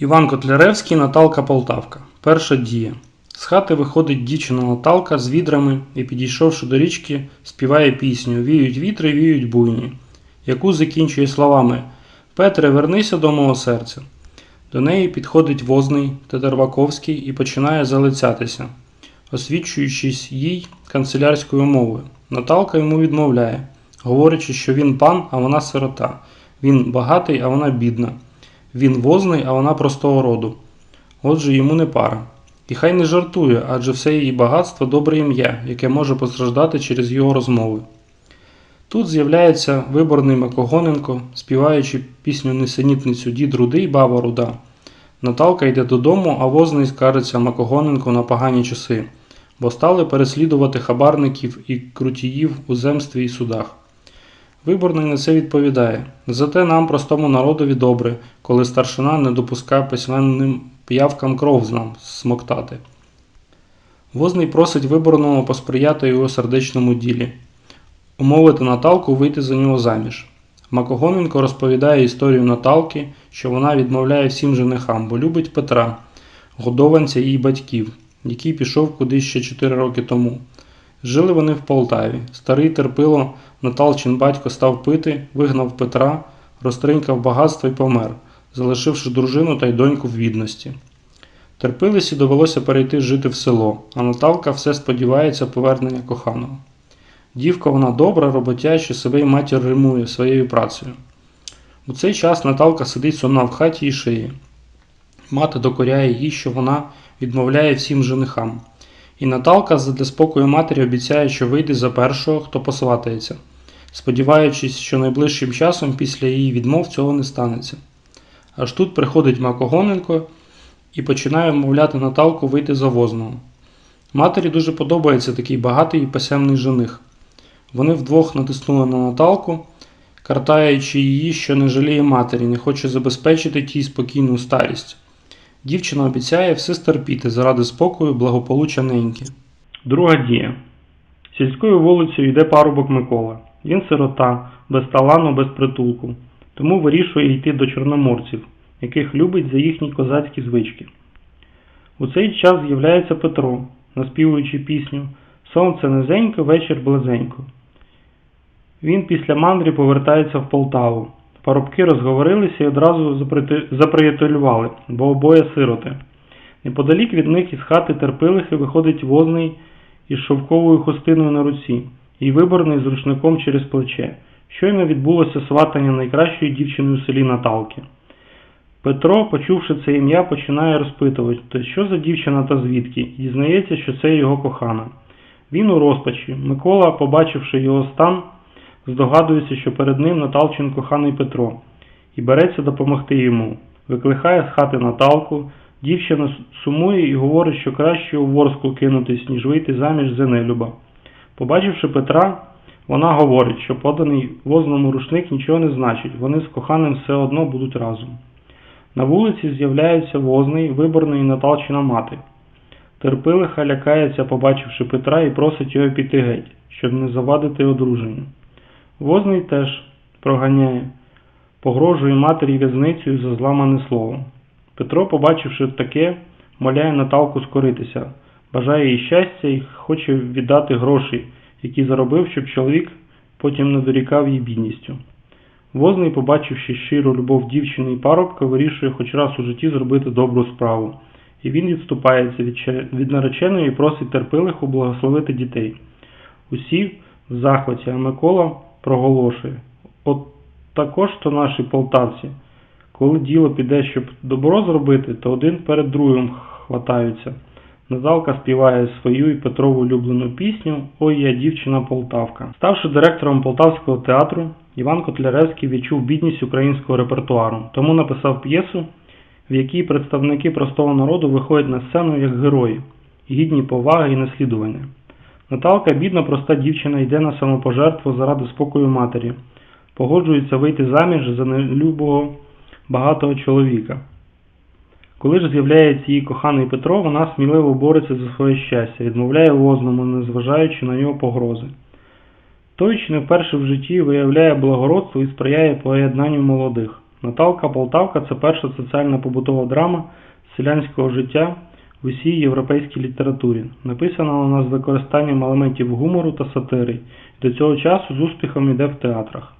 Іван Котляревський, Наталка Полтавка. Перша дія. З хати виходить дівчина Наталка з відрами і, підійшовши до річки, співає пісню Віють вітри, віють буйні, яку закінчує словами Петре, вернися до мого серця. До неї підходить возний Тетерваковський і починає залицятися, освічуючись їй канцелярською мовою. Наталка йому відмовляє, говорячи, що він пан, а вона сирота, він багатий, а вона бідна. Він возний, а вона простого роду. Отже, йому не пара. І хай не жартує, адже все її багатство добре ім'я, яке може постраждати через його розмови. Тут з'являється виборний Макогоненко, співаючи пісню Несенітницю Дід Рудий, баба руда. Наталка йде додому, а возний скаржиться Макогоненко на погані часи, бо стали переслідувати хабарників і крутіїв у земстві і судах. Виборний на це відповідає: зате нам, простому народові, добре, коли старшина не допускає письменним п'явкам кров з нам смоктати. Возний просить виборному посприяти його сердечному ділі, умовити Наталку вийти за нього заміж. Макогоненко розповідає історію Наталки, що вона відмовляє всім женихам, бо любить Петра, годованця її батьків, який пішов кудись ще 4 роки тому. Жили вони в Полтаві. Старий терпило Наталчин батько став пити, вигнав Петра, розтринькав багатство і помер, залишивши дружину та й доньку в відності. Терпилисі довелося перейти жити в село, а Наталка все сподівається повернення коханого. Дівка вона добра, роботяча, себе й матір римує своєю працею. У цей час Наталка сидить сумна в хаті і шиє. Мати докоряє їй, що вона відмовляє всім женихам. І Наталка задля спокою матері обіцяє, що вийде за першого, хто посватається, сподіваючись, що найближчим часом після її відмов цього не станеться. Аж тут приходить Макогоненко і починає вмовляти Наталку вийти за возного. Матері дуже подобається такий багатий і пасемний жених. Вони вдвох натиснули на Наталку, картаючи її, що не жаліє матері, не хоче забезпечити тій спокійну старість. Дівчина обіцяє все стерпіти заради спокою, благополуччя неньки. Друга дія. Сільською вулицею йде парубок Микола. Він сирота, без талану, без притулку, тому вирішує йти до чорноморців, яких любить за їхні козацькі звички. У цей час з'являється Петро, наспівуючи пісню Сонце низенько, вечір близенько. Він після мандрі повертається в Полтаву. Парубки розговорилися і одразу заприятелювали, бо обоє сироти. Неподалік від них із хати терпилихи виходить возний із шовковою хустиною на руці і виборний з рушником через плече. Щойно відбулося сватання найкращої дівчини у селі Наталки. Петро, почувши це ім'я, починає розпитувати, що за дівчина та звідки, і дізнається, що це його кохана. Він у розпачі. Микола, побачивши його стан, здогадується, що перед ним Наталчин коханий Петро, і береться допомогти йому. Викликає з хати Наталку, дівчина сумує і говорить, що краще у ворску кинутись, ніж вийти заміж за нелюба. Побачивши Петра, вона говорить, що поданий возному рушник нічого не значить, вони з коханим все одно будуть разом. На вулиці з'являється возний, виборний Наталчина мати. Терпилиха лякається, побачивши Петра, і просить його піти геть, щоб не завадити одруженню. Возний теж проганяє, погрожує матері в'язницею за зламане слово. Петро, побачивши таке, моляє Наталку скоритися, бажає їй щастя і хоче віддати гроші, які заробив, щоб чоловік потім не дорікав їй бідністю. Возний, побачивши щиру любов дівчини і парубка, вирішує хоч раз у житті зробити добру справу. І він відступається від, нареченої і просить терпилиху благословити дітей. Усі в захваті, а Микола проголошує. От також то наші полтавці. Коли діло піде, щоб добро зробити, то один перед другим хватаються. Наталка співає свою і Петрову улюблену пісню Ой я дівчина Полтавка. Ставши директором Полтавського театру, Іван Котляревський відчув бідність українського репертуару, тому написав п'єсу, в якій представники простого народу виходять на сцену як герої, гідні поваги і наслідування. Наталка, бідна проста дівчина, йде на самопожертву заради спокою матері, погоджується вийти заміж за нелюбого багатого чоловіка. Коли ж з'являється її коханий Петро, вона сміливо бореться за своє щастя, відмовляє возному, незважаючи на його погрози. Той, чи не вперше в житті виявляє благородство і сприяє поєднанню молодих. Наталка Полтавка це перша соціальна побутова драма селянського життя в усій європейській літературі. Написана вона з використанням елементів гумору та сатири. і До цього часу з успіхом іде в театрах.